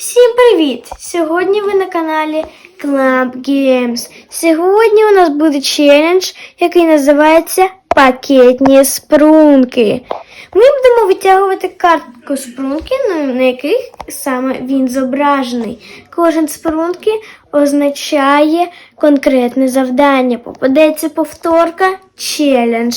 Всім привіт! Сьогодні ви на каналі Club Games. Сьогодні у нас буде челендж, який називається Пакетні спрунки. Ми будемо витягувати картку спрунки, на- яких саме він зображений. Кожен спрунки означає конкретне завдання. Попадеться повторка челендж.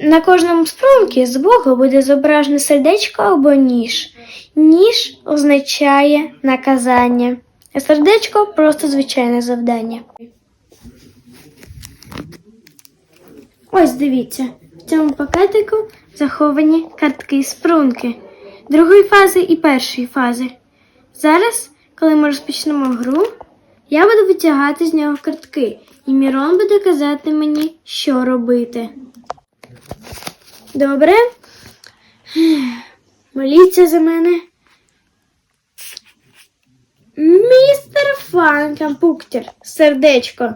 На кожному спрункі збоку буде зображене сердечко або ніж. Ніж означає наказання, а сердечко просто звичайне завдання. Ось дивіться, в цьому пакетику заховані картки спрунки другої фази і першої фази. Зараз, коли ми розпочнемо гру, я буду витягати з нього картки, і Мірон буде казати мені, що робити. Добре. Моліться за мене. Містер Фанкампуктер, сердечко.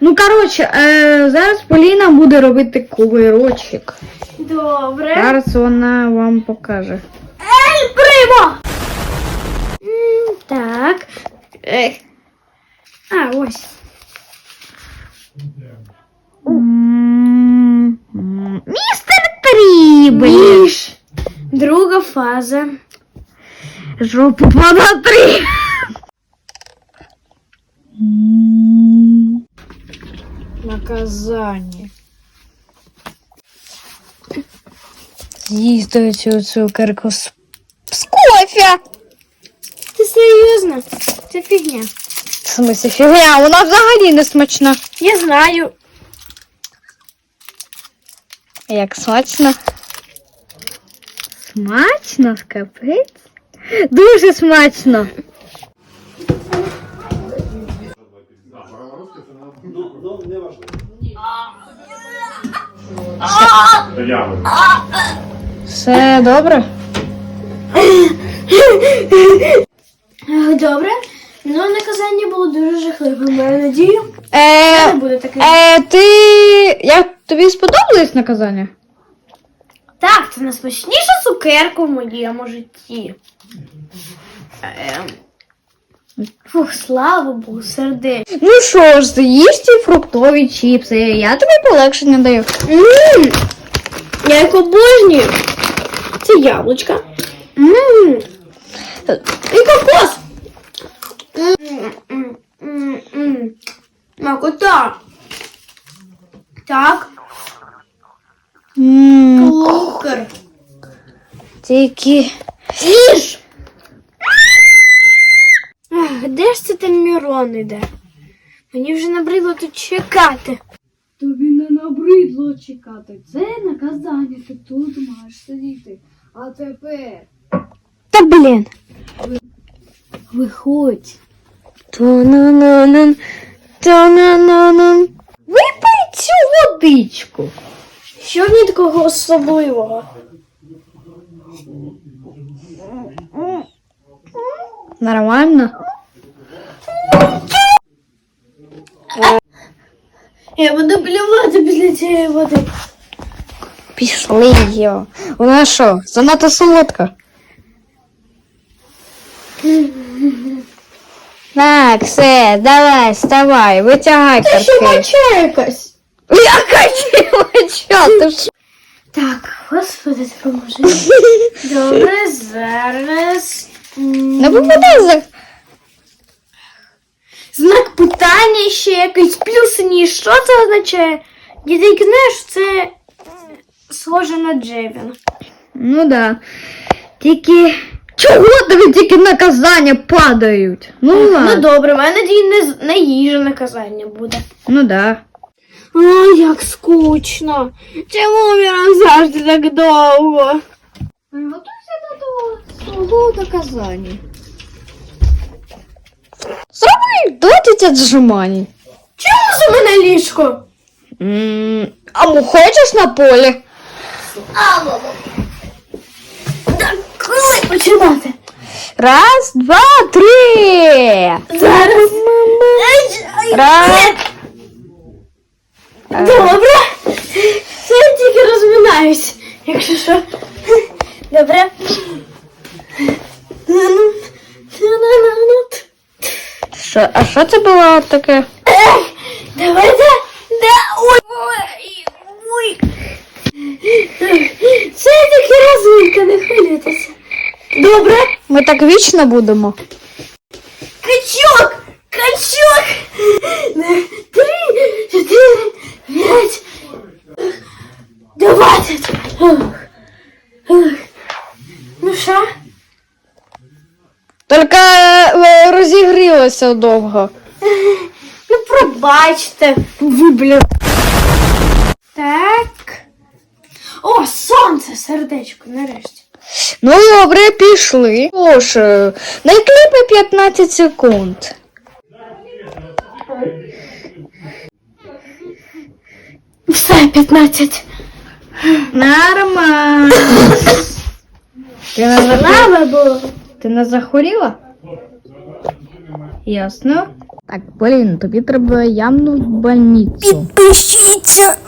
Ну, коротше, е, зараз Поліна буде робити кувирочок. Добре. Зараз вона вам покаже. Ей, примо! М, Так. Ех. А, ось. М, м, Трібель! Ніж. Друга фаза. Жопу понатри! Наказання. З'їсти цю цукерку з, з кофе. Ти серйозно? Це фігня. В смысле фігня, вона взагалі не смачна. Я знаю. Як смачно? Смачно, капець? Дуже смачно. Все добре? Добре. Ну, наказання було дуже жахливим. Маю надію, не Е, буде таке. е, ти. Як тобі сподобалось наказання? Так, це найсмачніша цукерка в моєму житті. Ем. Фух, слава Богу, сердечко. Ну що ж, їж ці фруктові чіпси. Я тобі полегшення даю. Ммм, я їх обожнюю. Це яблучка. Ммм. І кокос. Макота. Так, М, лукер. Тільки. Їж! Де ж це там Мірон іде? Мені вже набридло тут чекати. Тобі не набридло чекати. Це наказання, ти тут маєш сидіти. А тепер. Та блін. Виходь. Та-на-на-на. Та-на-на-на. Випий цю водичку. Що в ній такого особливого? Нормально. Я буду плювати після цієї води. Пішли його. Вона що, занадто солодка? Так, все, давай, вставай, витягай Це ще картки. моча якась. Яка дівча, ти що? Так, господи, допоможи. Добре, зараз. Не попадай за... Знак питання ще якийсь плюс ніж. Що це означає? Я знаю, що це схоже на Джевін. Ну да. Тільки... Чого тобі тільки наказання падають? Ну Ну ладно. добре, в мене надії не, з- не їжа наказання буде. Ну да. О, як скучно. Чому Мірон завжди так довго? Готуйся до того свого наказання. Зроби 20 отжиманий. Чому за мене ліжко? М, А хочеш на полі? Так, коли починати? Раз, два, три. Зараз. Раз. Добре. Це я тільки розминаюсь. Якщо що. Добре. Що, а що це було таке? Давайте. Да, ой, ой, ой. Це тільки розминка, не хвилюйтеся. Добре. Ми так вічно будемо. Качок! Качок! Три, чотири, п'ять. Ух. Ну що? Тільки е, розігрілося довго. Ну пробачте. Ви, блін. Так. О, сонце, сердечко, нарешті. Ну добре, пішли. Боже, на кліпи 15 секунд. Все, 15. Нормально. Ти не, захор... Слава Богу. Ти не захворіла? Ясно. Так, блін, тобі треба ямну в больницю. Підпишіться